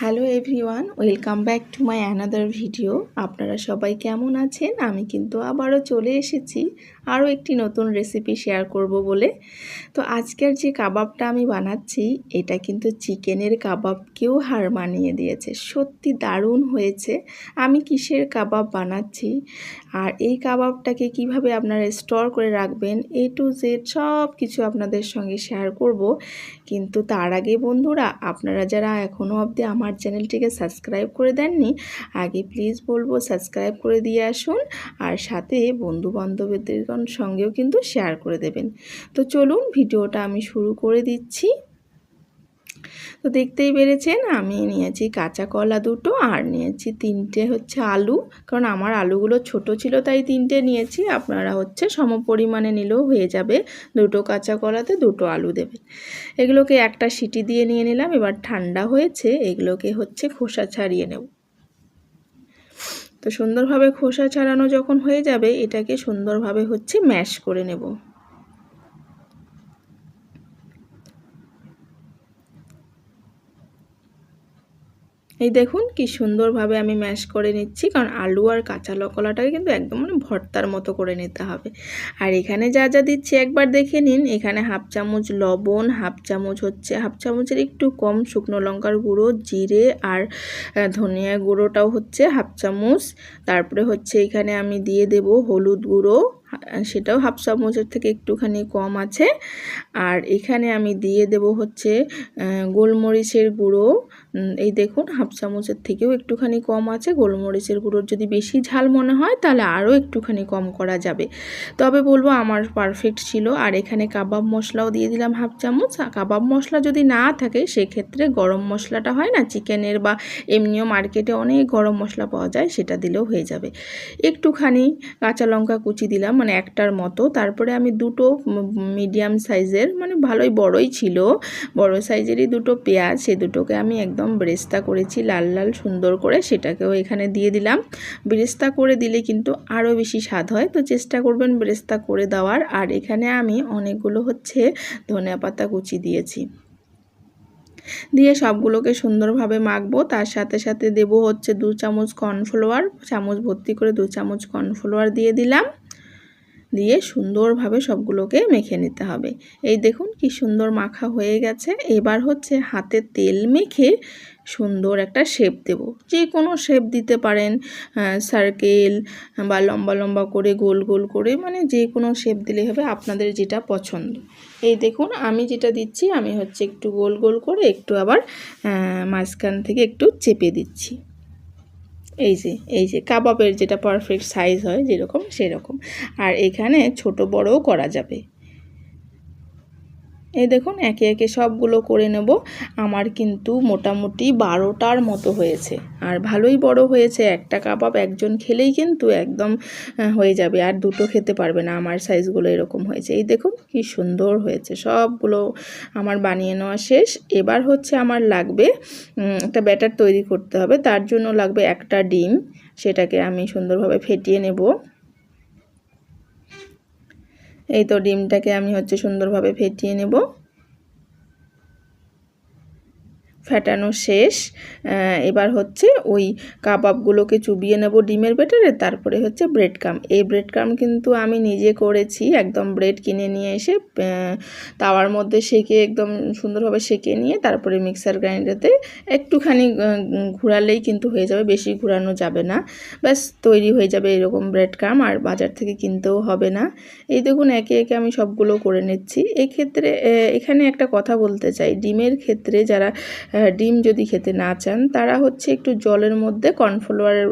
Hello everyone, welcome back to my another video. আপনারা সবাই কেমন আছেন? আমি কিন্তু আবারও চলে এসেছি আরও একটি নতুন রেসিপি শেয়ার করব বলে। তো আজকের যে কাবাবটা আমি বানাচ্ছি, এটা কিন্তু চিকেনের কাবাবকেও হার মানিয়ে দিয়েছে। সত্যি দারুণ হয়েছে। আমি কিসের কাবাব বানাচ্ছি? আর এই কাবাবটাকে কীভাবে আপনারা স্টোর করে রাখবেন এ টু জেড সব কিছু আপনাদের সঙ্গে শেয়ার করব। কিন্তু তার আগে বন্ধুরা, আপনারা যারা এখনও অবধি আমার চ্যানেলটিকে সাবস্ক্রাইব করে দেননি, আগে প্লিজ বলব সাবস্ক্রাইব করে দিয়ে আসুন। আর সাথে বন্ধু বান্ধবীদের সঙ্গেও কিন্তু শেয়ার করে দেবেন। তো চলুন ভিডিওটা আমি শুরু করে দিচ্ছি। তো দেখতেই পেরেছেন, আমি নিয়েছি কাঁচা কলা দুটো আর নিয়েছি তিনটে হচ্ছে আলু। কারণ আমার আলুগুলো ছোট ছিল, তাই তিনটে নিয়েছি। আপনারা হচ্ছে সম পরিমাণে নিলেও হয়ে যাবে। দুটো কাঁচা কলাতে দুটো আলু দেবেন। এগুলোকে একটা সিটি দিয়ে নিয়ে নিলাম, এবার ঠান্ডা হয়েছে, এগুলোকে হচ্ছে খোসা ছাড়িয়ে নেব। তো সুন্দরভাবে খোসা ছাড়ানো যখন হয়ে যাবে এটাকে সুন্দরভাবে হচ্ছে ম্যাশ করে নেব। এই দেখুন কি সুন্দরভাবে আমি ম্যাশ করে নিচ্ছি, কারণ আলু আর কাঁচা লকলাটাকে কিন্তু একদম মানে ভর্তার মতো করে নিতে হবে। আর এখানে যা যা দিচ্ছি একবার দেখে নিন, এখানে হাফ চামচ লবণ, হাফ চামচ হচ্ছে, হাফ চামচের একটু কম শুকনো লঙ্কার গুঁড়ো, জিরে আর ধনিয়া গুঁড়োটাও হচ্ছে হাফ চামচ। তারপরে হচ্ছে এখানে আমি দিয়ে দেব হলুদ গুঁড়ো। সেটাও হাফ চামচের থেকে একটুখানি কম আছে। আর এখানে আমি দিয়ে দেব হচ্ছে গোলমরিচের গুঁড়ো। এই দেখুন, হাফ চামচের থেকেও একটুখানি কম আছে। গোলমরিচের গুঁড়োর যদি বেশি ঝাল মনে হয়, তাহলে আরও একটুখানি কম করা যাবে। তবে বলব, আমার পারফেক্ট ছিল। আর এখানে কাবাব মশলাও দিয়ে দিলাম হাফ চামচ। কাবাব মশলা যদি না থাকে, সেক্ষেত্রে গরম মশলাটা হয় না, চিকেনের বা এমনিও মার্কেটে অনেক গরম মশলা পাওয়া যায়, সেটা দিলেও হয়ে যাবে। একটুখানি কাঁচা লঙ্কা কুচি দিলাম। মানে একটার মতো। তারপরে আমি দুটো মিডিয়াম সাইজের মানে ভালোই বড়ই ছিল। বড় সাইজেরই দুটো পেঁয়াজ, সে দুটোকে আমি একদম ব্রেস্তা করেছি লাল লাল সুন্দর করে, সেটাকেও এখানে দিয়ে দিলাম। ব্রেস্তা করে দিলে কিন্তু আরও বেশি স্বাদ হয়। তো চেষ্টা করবেন ব্রেস্তা করে দেওয়ার। আর এখানে আমি অনেকগুলো হচ্ছে ধনিয়া পাতা কুচি দিয়েছি। দিয়ে সবগুলোকে সুন্দরভাবে মাখবো। তার সাথে সাথে দেব হচ্ছে দু চামচ কর্নফ্লাওয়ার। চামচ ভর্তি করে দু চামচ কর্নফ্লাওয়ার দিয়ে দিলাম। দিয়ে সুন্দরভাবে সবগুলোকে মেখে নিতে হবে। এই দেখুন কি সুন্দর মাখা হয়ে গেছে। এবার হচ্ছে হাতে তেল মেখে সুন্দর একটা শেপ দেব। যে কোনো শেপ দিতে পারেন সার্কেল বা লম্বা লম্বা করে, গোল গোল করে মানে যে কোনো শেপ দিলে হবে আপনাদের যেটা পছন্দ। এই দেখুন আমি যেটা দিচ্ছি, আমি হচ্ছে একটু গোল গোল করে একটু আবার মাঝখান থেকে একটু চেপে দিচ্ছি। এই যে এই যে কাবাবের যেটা পারফেক্ট সাইজ হয় যেরকম, সেরকম। আর এখানে ছোট বড়ও করা যাবে। এই দেখুন, একে একে সবগুলো করে নেব। আমার কিন্তু মোটামুটি বারোটার মতো হয়েছে। আর ভালোই বড় হয়েছে, একটা কাবাব একজন খেলেই কিন্তু একদম হয়ে যাবে। আর দুটো খেতে পারবে না, আমার সাইজগুলো এরকম হয়েছে। এই দেখুন, কি সুন্দর হয়েছে। সবগুলো আমার বানিয়ে নেওয়া শেষ। এবার হচ্ছে আমার লাগবে একটা ব্যাটার তৈরি করতে হবে। তার জন্য লাগবে একটা ডিম। সেটাকে আমি সুন্দরভাবে ফেটিয়ে নেব। এই তো ডিমটাকে আমি হচ্ছে সুন্দরভাবে ফেটিয়ে নেব। ফেটানো শেষ। এবার হচ্ছে ওই কাবাবগুলোকে চুবিয়ে নেব ডিমের বেটারে তারপরে হচ্ছে ব্রেড কাম এই ব্রেড কাম কিন্তু আমি নিজে করেছি, একদম ব্রেড কিনে নিয়ে এসে তাওয়ার মধ্যে সেকে একদম সুন্দরভাবে সেকে নিয়ে, তারপরে মিক্সার গ্রাইন্ডারতে একটুখানি ঘুরালেই কিন্তু হয়ে যাবে, বেশি ঘুরানো যাবে না। ব্যাস, তৈরি হয়ে যাবে এরকম ব্রেড কাম আর বাজার থেকে কিনতেও হবে না। এই দেখুন, একে একে আমি সবগুলো করে নিচ্ছি। এক্ষেত্রে এখানে একটা কথা বলতে চাই। ডিমের ক্ষেত্রে যারা ডিম যদি খেতে না চান, তারা হচ্ছে একটু জলের মধ্যে কর্নফ্লাওয়ারের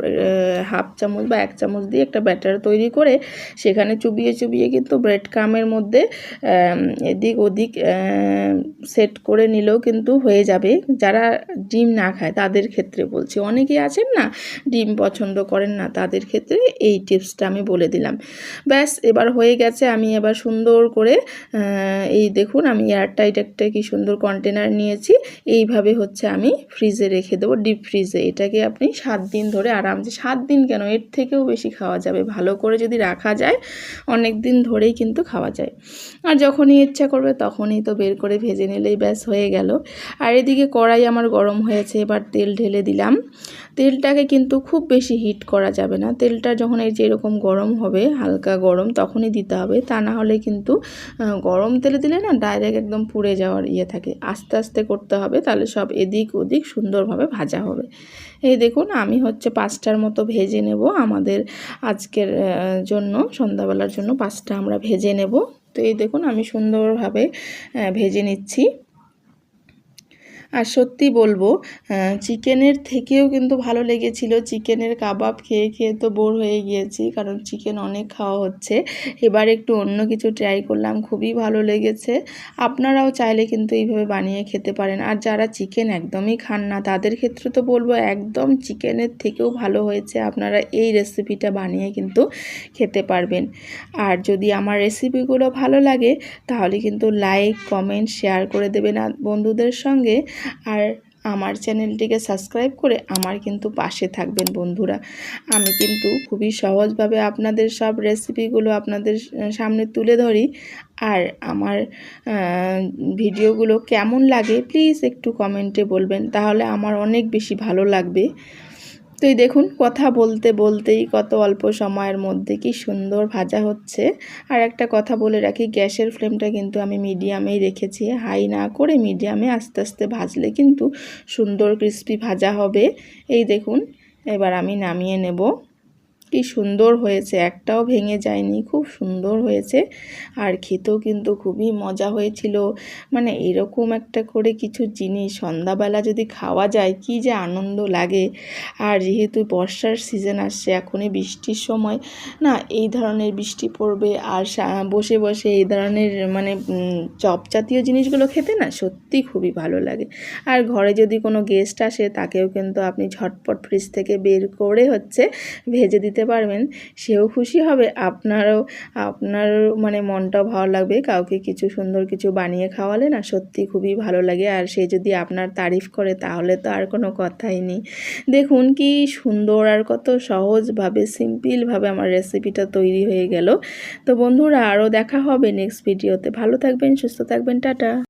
হাফ চামচ বা এক চামচ দিয়ে একটা ব্যাটার তৈরি করে সেখানে চুবিয়ে চুবিয়ে কিন্তু ব্রেড কামের মধ্যে এদিক ওদিক সেট করে নিলেও কিন্তু হয়ে যাবে। যারা ডিম না খায়, তাদের ক্ষেত্রে বলছি। অনেকেই আছেন না, ডিম পছন্দ করেন না, তাদের ক্ষেত্রে এই টিপসটা আমি বলে দিলাম। ব্যাস, এবার হয়ে গেছে আমি এবার সুন্দর করে এই দেখুন আমি এয়ারটাইট একটা কি সুন্দর কন্টেনার নিয়েছি। এইভাবে হচ্ছে আমি ফ্রিজে রেখে দেবো ডিপ ফ্রিজে এটাকে আপনি সাত দিন ধরে আরামসে সাত দিন কেন? এর থেকেও বেশি খাওয়া যাবে। ভালো করে যদি রাখা যায়, অনেক দিন ধরেই কিন্তু খাওয়া যায়। আর যখনই ইচ্ছা করবে তখনই তো বের করে ভেজে নিলেই ব্যাস, হয়ে গেল। আর এদিকে কড়াই আমার গরম হয়েছে, এবার তেল ঢেলে দিলাম। তেলটাকে কিন্তু খুব বেশি হিট করা যাবে না। তেলটা যখন এই যে, এরকম গরম হবে, হালকা গরম, তখনই দিতে হবে। তা না হলে কিন্তু গরম তেলে দিলে না ডাইরেক্ট একদম পুড়ে যাওয়ার ইয়ে থাকে। আস্তে আস্তে করতে হবে, তাহলে সব এদিক ওদিক সুন্দরভাবে ভাজা হবে। এই দেখুন, আমি হচ্ছে পাঁচটার মতো ভেজে নেব আমাদের আজকের জন্য, সন্ধ্যাবেলার জন্য পাঁচটা আমরা ভেজে নেব। তো এই দেখুন, আমি সুন্দরভাবে ভেজে নিচ্ছি। আর সত্যি বলব চিকেনের থেকেও কিন্তু ভালো লেগেছিল। চিকেনের কাবাব খেয়ে খেয়ে তো বোর হয়ে গিয়েছি, কারণ চিকেন অনেক খাওয়া হচ্ছে। এবার একটু অন্য কিছু ট্রাই করলাম, খুবই ভালো লেগেছে। আপনারাও চাইলে কিন্তু এইভাবে বানিয়ে খেতে পারেন। আর যারা চিকেন একদমই খান না, তাদের ক্ষেত্রে তো বলব একদম চিকেনের থেকেও ভালো হয়েছে। আপনারা এই রেসিপিটা বানিয়ে কিন্তু খেতে পারবেন। আর যদি আমার রেসিপিগুলো ভালো লাগে, তাহলে কিন্তু লাইক কমেন্ট শেয়ার করে দেবেন। বন্ধুদের সঙ্গে আর আমার চ্যানেলটিকে সাবস্ক্রাইব করে আমার কিন্তু পাশে থাকবেন বন্ধুরা। আমি কিন্তু খুবই সহজভাবে আপনাদের সব রেসিপিগুলো আপনাদের সামনে তুলে ধরি। আর আমার ভিডিওগুলো কেমন লাগে প্লিজ একটু কমেন্টে বলবেন। তাহলে আমার অনেক বেশি ভালো লাগবে। তো এই দেখুন, কথা বলতে বলতেই কত অল্প সময়ের মধ্যে কি সুন্দর ভাজা হচ্ছে। আর একটা কথা বলে রাখি, গ্যাসের ফ্লেমটা কিন্তু আমি মিডিয়ামেই রেখেছি। হাই না করে মিডিয়ামে আস্তে আস্তে ভাজলে কিন্তু সুন্দর ক্রিস্পি ভাজা হবে। এই দেখুন, এবার আমি নামিয়ে নেব। কি সুন্দর হয়েছে, একটাও ভেঙে যায়নি, খুব সুন্দর হয়েছে। আর খেতেও কিন্তু খুবই মজা হয়েছিল। মানে এরকম একটা করে কিছু জিনিস সন্ধ্যাবেলা যদি খাওয়া যায়, কি যে আনন্দ লাগে। আর যেহেতু বর্ষার সিজন আসছে, এখনই বৃষ্টির সময়, না, এই ধরনের বৃষ্টি পড়বে। আর বসে বসে এই ধরনের মানে চপ জাতীয় জিনিসগুলো খেতে না সত্যি খুবই ভালো লাগে। আর ঘরে যদি কোনো গেস্ট আসে, তাকেও কিন্তু আপনি ঝটপট ফ্রিজ থেকে বের করে হচ্ছে, ভেজে দিতে পারবেন, সেও খুশি হবে। আপনারও, আপনার মানে মনটাও ভালো লাগবে, কাউকে কিছু সুন্দর কিছু বানিয়ে খাওয়ালে না সত্যি খুবই ভালো লাগে। আর সে যদি আপনার তারিফ করে, তাহলে তো আর কোনো কথাই নেই। দেখুন কি সুন্দর আর কত সহজভাবে, সিম্পলভাবে আমার রেসিপিটা তৈরি হয়ে গেল। তো বন্ধুরা, আরও দেখা হবে নেক্সট ভিডিওতে। ভালো থাকবেন, সুস্থ থাকবেন, টাটা।